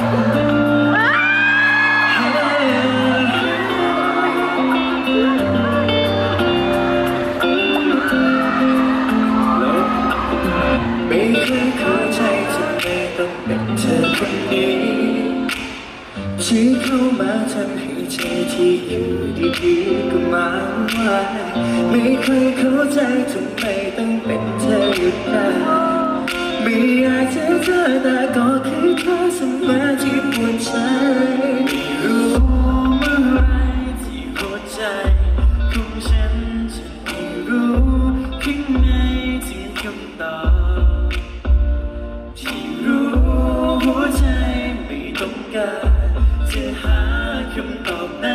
ไม่เคยเข้าใจทำไมต้องเป็นเธอคนนี้ที่เข้ามาทำให้ใจที่อยู่ดีๆก็มาไหวไม่เคยเข้าใจทำไมต้องเป็น ใจของฉันจะได้รู้ข้างในที่คำตอบที่รู้หัวใจไม่ต้องการจะหาคำตอบไหน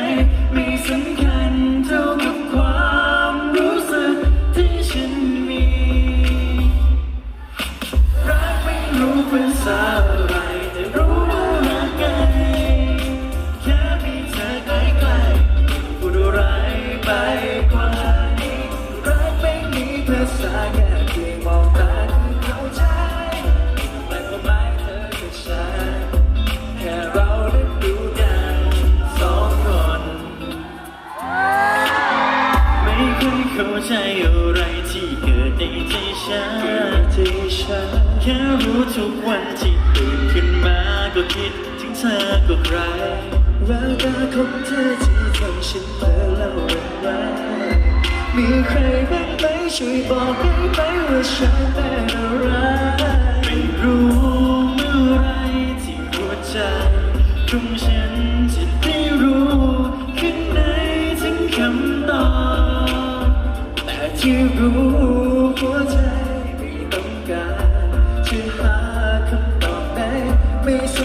ไม่สำคัญเท่ากับความรู้สึกที่ฉันมี รักไม่รู้ภาษา คยเข้าใจอะไรที่เกิดในใจฉันที่ฉันแค่รู้ทุกวันที่ตื่นขึ้นมาก็คิดถึงเธอก็ใครแววตาของเธอที่ทำฉันเผลอเล่าวันไว้มีใครบ้างไหมช่วยบอกได้ไหมว่าฉันเป็นอะไรไม่รู้เมื่อไรที่หัวใจของฉันจะ ที่รู้หัวใจไม่ต้องการจะหาคำตอบไหนไม่สำ